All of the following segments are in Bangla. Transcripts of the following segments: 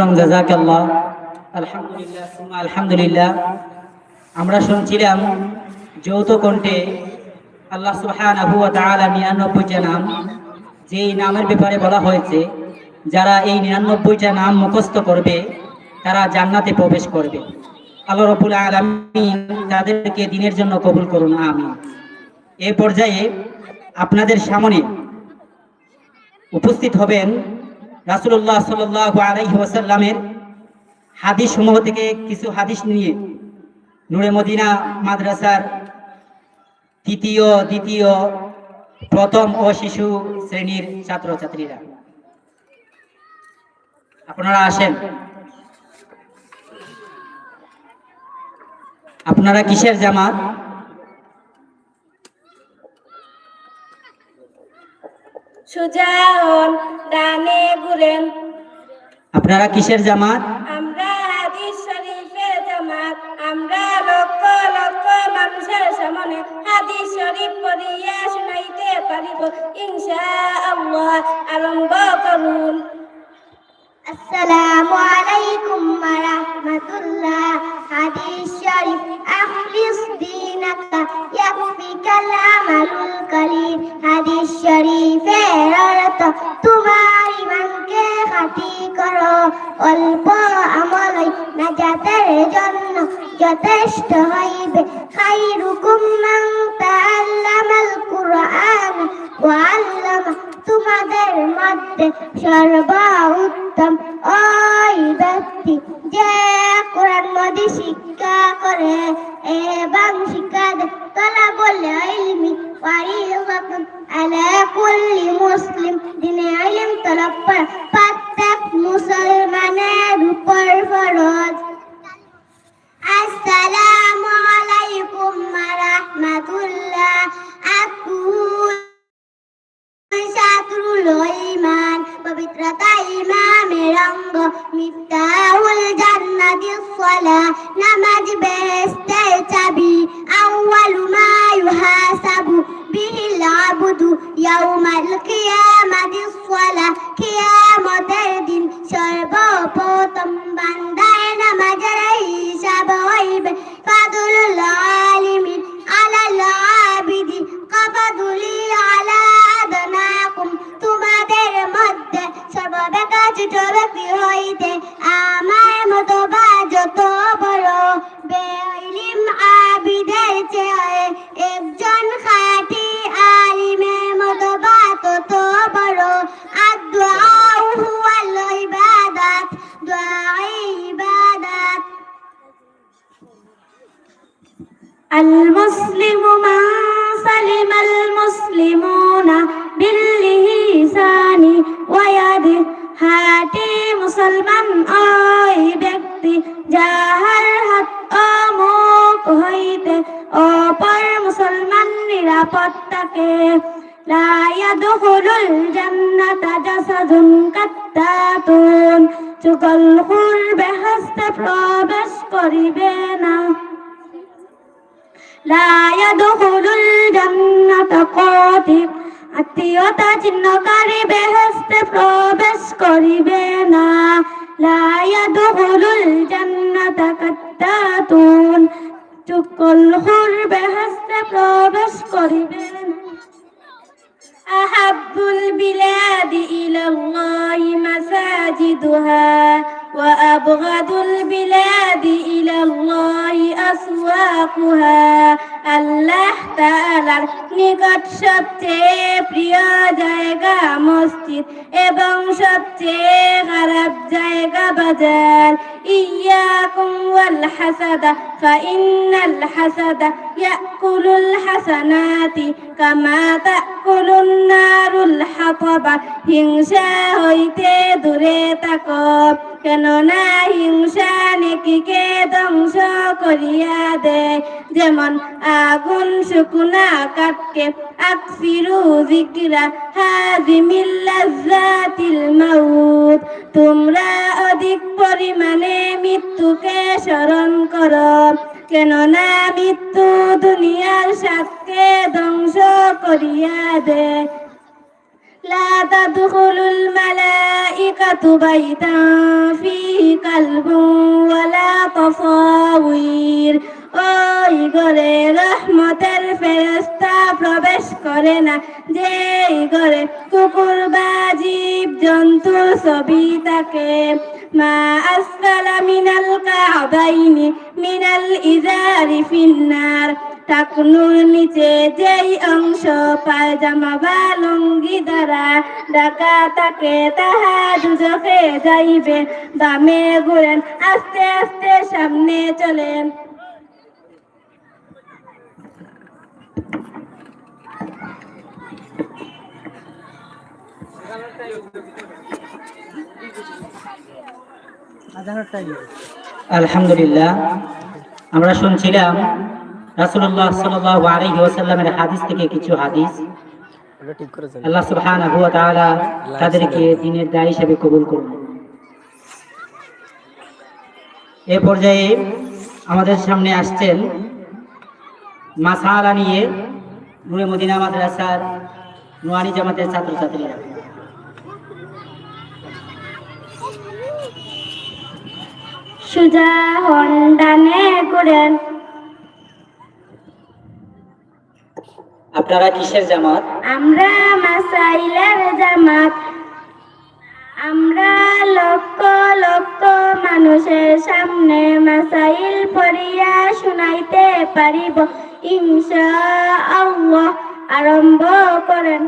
শুক্রান, জাজাকাল্লাহ। আলহামদুলিল্লাহ আলহামদুলিল্লাহ। আমরা শুনছিলাম যৌথ কণ্ঠে আল্লাহ সুবহানাহু ওয়া তাআলা নিরানব্বইটা নাম। যেই নামের ব্যাপারে বলা হয়েছে, যারা এই নিরানব্বইটা নাম মুখস্থ করবে, তারা জান্নাতে প্রবেশ করবে। আল্লাহ রবুল আলমিন তাদেরকে দিনের জন্য কবুল করুন, আমিন। এ পর্যায়ে আপনাদের সামনে উপস্থিত হবেন রাসুল্লাহ সাল আলাইহি ওয়াসাল্লামের হাদিস সমূহ থেকে কিছু হাদিস নিয়ে নূরে মদিনা মাদ্রাসার তৃতীয়, দ্বিতীয়, প্রথম ও শিশু শ্রেণির ছাত্রছাত্রীরা। আপনারা আসেন। আপনারা কিসের জামাত? সোজা হন ডানে ঘুরেন। আপনারা কিসের জামাত? আমরা হাদিস শরীফের জামাত। আমরা লক্ষ লক্ষ মানুষের সামনে হাদিস শরীফ পড়িয়া শুনাইতে পারিব। ইনশাআল্লাহ আরম্ভ করুন। আসসালামু আলাইকুম ওয়া রাহমাতুল্লাহ। হাদিস শরীফ আখলিস দীনাকা ইয়াকফিকাল আমালুল কলিল হাদিস শরীফের অর্থ, তোমার ইমানকে খাঁটি করো। অল্প আমলই নাজাতের জন্য যথেষ্ট হইবে। খাইরুকুম মান তাআল্লামাল কুরআন ওয়া আল্লামা তোমাদের মধ্যে সর্বোত্তম ওই ব্যক্তি যে কোরআন মদি শিক্ষা করে এবং শিক্ষা তলা বলে ইলমি আলা কুল্লি মুসলিম। দিনে ইলম তলব করা। প্রত্যেক মুসলমানের উপর ফরজ। আসসালামু আলাইকুম ওয়া রাহমাতুল্লাহ। الجنة جسد كتات যুগল করবে হাসতে প্রবেশ করিবে না লা ইয়াদখুলুল জান্নাতা কাতিব আত্মীয়তা চিহ্নকারী বেহেস্তে প্রবেশ করিবে না লা ইয়াদখুলুল জান্নাতা কাত্তাতুন চুকল হুর বেহেস্তে প্রবেশ করিবে না أحب البلاد إلى الله مساجدها وأبغض البلاد إلى الله أسواقها আল্লাহ তাআলার নিকট সবচেয়ে প্রিয় জায়গা মসজিদ এবং সবচেয়ে খারাপ জায়গা বাজার ইয়াকুম ওয়াল হাসাদা ফাইন্নাল হাসাদা ইয়াকুলুল হাসানাতি কামা তাকুলুন নারুল হিংসা হইতে দূরে থাকো, কেননা হিংসা নেকিকে ধ্বংস করিয়া দেয়। যেমন আগুন শুকনা কাটকে আকসিরু জিকরা হাজিমিল লাজ্জাতিল মাউত। তোমরা পরিমাণে মৃত্যুকে স্মরণ করো কেননা মৃত্যু দুনিয়ার সাথে ধ্বংস করিয়া দেয় لا تدخل الملائكة بيتا فيه كلب ولا تصاوير ওই ঘরে রহমতের ফেরস্তা প্রবেশ করে না। যে ঘরে কুকুর বা জীব জন্তুর ছবি থাকে মা আসফালা মিনাল কাবাইনি, মিনাল ইজারি ফিন্নার। টাকনুর নিচে যেই অংশ পায়জামা বা লুঙ্গি দ্বারা। ডাকা তাকে তাহা দুজকে যাইবে। বামে ঘুরেন, আস্তে আস্তে সামনে চলেন। আলহামদুলিল্লাহ আমরা শুনছিলাম আলাইহি ওয়াসাল্লামের হাদিস থেকে কিছু হাদিস। আল্লাহ সুবহানাহু তাদেরকে দিনের দায় হিসেবে কবুল করুন। এ পর্যায়ে আমাদের সামনে আসছেন মাসালা নিয়ে নূরে মদিনা মাদ্রাসার নোয়ানি জামাতের ছাত্রছাত্রীরা। সুজা হন ডানে ঘুরেন। আপনারা কিসের জামাত? আমরা মাসাইলের জামাত। আমরা লক্ষ লক্ষ মানুষের সামনে মাসাইল পড়িয়া শুনাইতে পারিব। ইনশা আল্লাহ আরম্ভ করেন।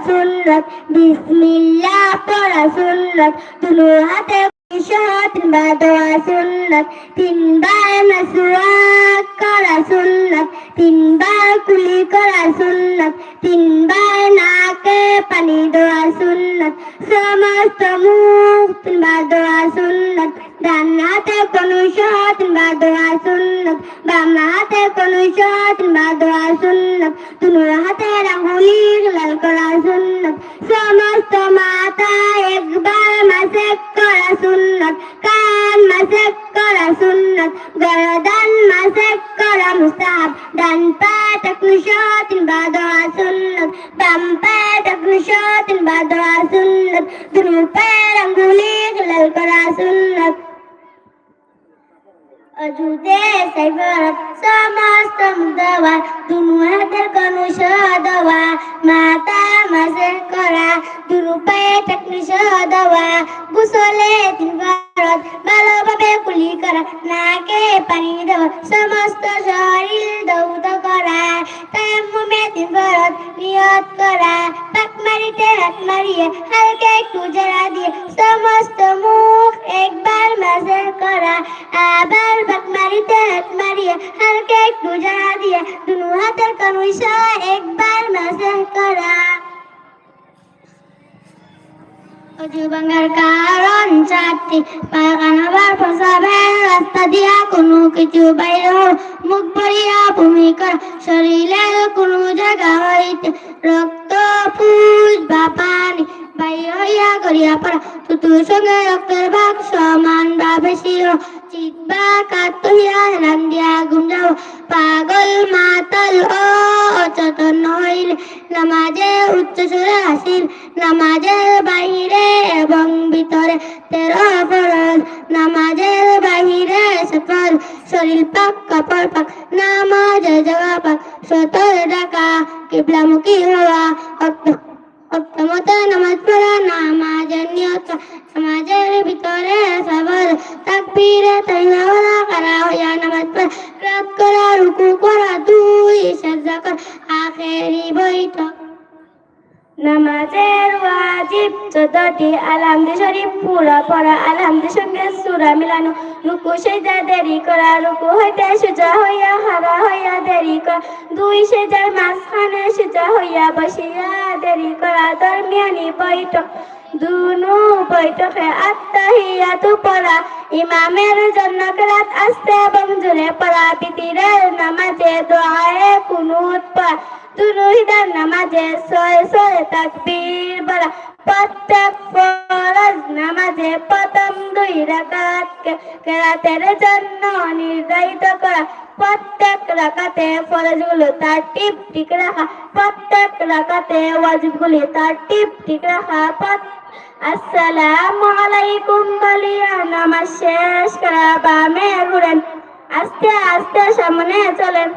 সুন্নত বিসমিল্লাহ পড়া সুন্নত দুলু হাতে শহদ বাদোয়া সুন্নত তিনবার মাসওয়াক করা সুন্নত তিনবার কুলি করা সুন্নত তিনবার নাকে পানি দেওয়া সুন্নত সমস্ত মুখ তিনবার দেওয়া সুন্নত ডান হাতে কোনো শহদ বাদোয়া সুন্নত বাম হাতে কোনো শহদ বাদোয়া সুন্নত দুলু হাতে আঙ্গুলি লাল করা সুন্নত সমস্ত সমস্ত শরীর দৌদ করা তায়াম্মুমে তিন নিয়ত করা। পাক হাত মারিয়ে হালকা একটু জড়া দিয়ে সমস্ত মুখ একবার মাসে করা। আবার মারিতে হাত মারিয়ে হালকা একটু জড়া দিয়ে দুনু হাতের সহ একবার মাসে করা। অজু ভাঙার কারণ চারটি। পায়খানাবার প্রসাবের রাস্তা দিয়া কোনো কিছু বাইর মুখ ভরিয়া ভূমিকা শরীরের কোনো জায়গা হইতে রক্ত, ফুল, বা পানি বাইর হইয়া করিয়া পড়া। তুতুর সঙ্গে রক্তের ভাগ সমান বা বেশি হোক চিত বা কাত হইয়া রান দিয়া গুঞ্জাও পাগল মাতাল, ও অচেতন হইলে। নামাজে উচ্চ সুরে হাসিল। নামাজের বাহিরে এবং ভিতরে তেরো ফরজ। নামাজের বাহিরে সফল। শরীর পাক, কাপড় পাক, নামাজের জায়গা পাক। সতর ডাকা কিবলামুখী হওয়া অক্ত অক্তমতে নামাজ পড়া নামাজের নিয়ত নামাজের ভিতরে সবর তাকবীরে তাইমাওয়ালা করা, হইয়া নামাজ পড়া, রাত করা, আখেরি বৈঠক নামাজের ওয়াজিব চোদ্দটি আলহামদে শরীফ, পুরা পড়া আলহামদের সঙ্গে সুরা মিলানো, রুকু সেজা দেরি করা, রুকু হইতে সোজা হইয়া হারা হইয়া দেরি করা, দুই সেজার মাঝখানে সোজা হইয়া বসিয়া দেরি করা দরমিয়ানি বৈঠক, দুনু বৈঠকে আত্মাহিয়াতু পড়া ইমামের জন্য কেরাত আস্তে এবং জোরে পড়া বিতিরের নামাজে দোয়ায়ে কুনুত পড়া দুরুহিদার নামাজে ছয় ছয় তাকবীর বলা। প্রত্যেক ফরজ নামাজে প্রথম দুই রাকাত কেরাতের জন্য নির্ধারিত করা। প্রত্যেক রাকাতে ফরজগুলো তার টিপ ঠিক রাখা। প্রত্যেক রাকাতে ওয়াজিবগুলি তার টিপ ঠিক রাখা। আসসালামু আলাইকুম বলিয়া নামাজ শেষ করা, বামে ঘুরেন। আস্তে আস্তে সামনে চলেন।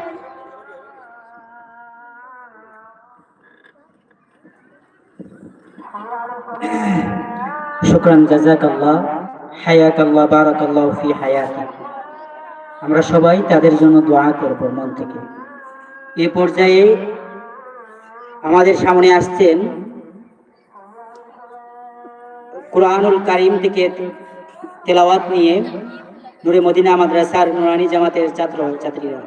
শুক্রান জাজাক আল্লাহ হায়াত আল্লাহ বারাক আল্লাহ ফি হায়াত। আমরা সবাই তাদের জন্য দোয়া করব মন থেকে। এ পর্যায়ে আমাদের সামনে আসছেন কোরআনুল কারিম থেকে তেলাওয়াত নিয়ে নুরে মদিনা মাদ্রাসার নুরানি জামাতের ছাত্র ছাত্রীরা।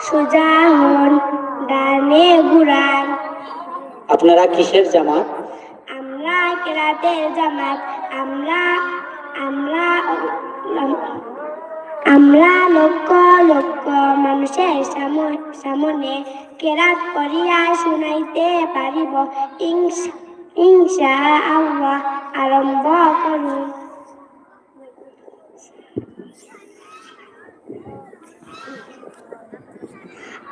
সোজা হন ডানে ঘুরান। আপনারা কিসের জামাত? আমরা কেরাতের জামাত। আমরা আমরা আমরা লক্ষ লক্ষ মানুষের সাম- সামনে কেরাত করিয়া শুনাইতে পারিব। ইংসা আল্লাহ আরম্ভ করুন।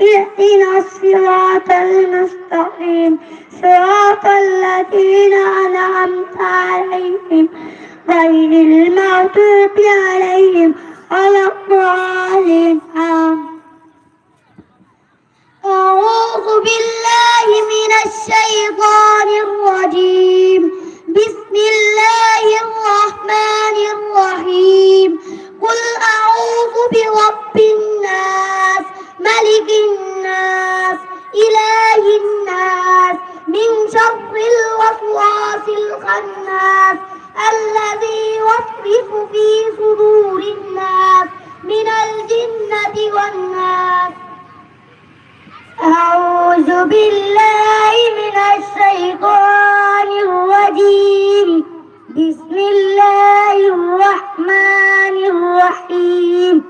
اهدنا الصراط المستقيم. صراط الذين أنعمت عليهم. غير المغضوب عليهم ولا الضالين. أعوذ بالله من الشيطان الرجيم. بسم الله الرحمن الرحيم. قل أعوذ برب الناس ملك الناس إله الناس من شر الوسواس الخناس الذي يوسوس في صدور الناس من الجنة والناس. أعوذ بالله من الشيطان الرجيم. بسم الله الرحمن الرحيم.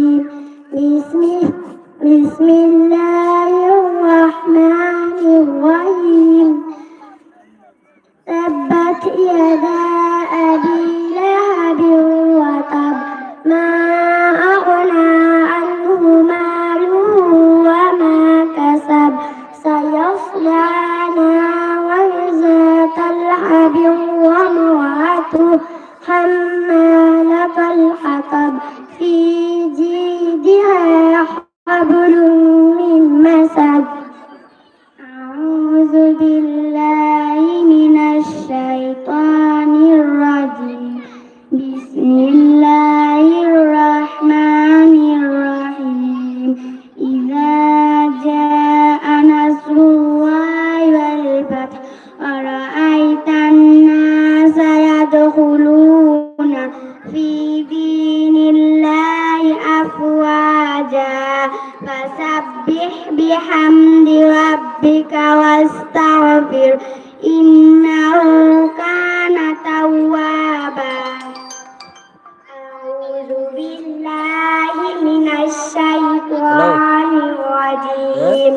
الشيطان الرجيم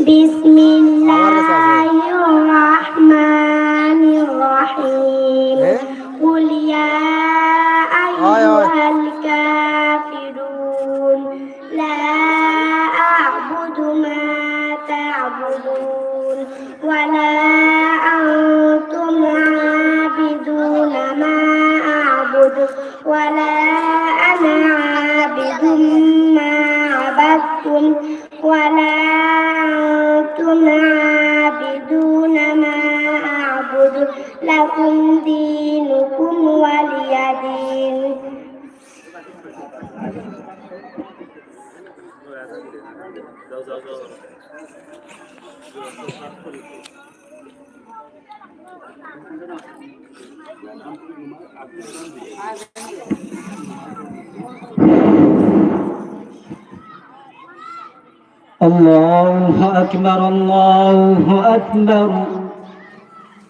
بسم الله الله أكبر الله أكبر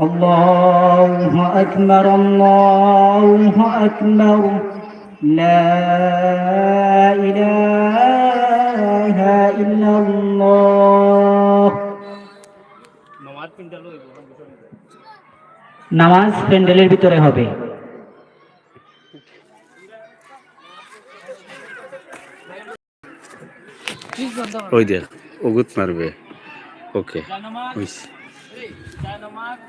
الله أكبر الله أكبر لا إله إلا الله নামাজ প্যান্ডেলের ভিতরে হবে ওই দেখ ওগুত মারবে ওকে Dynamite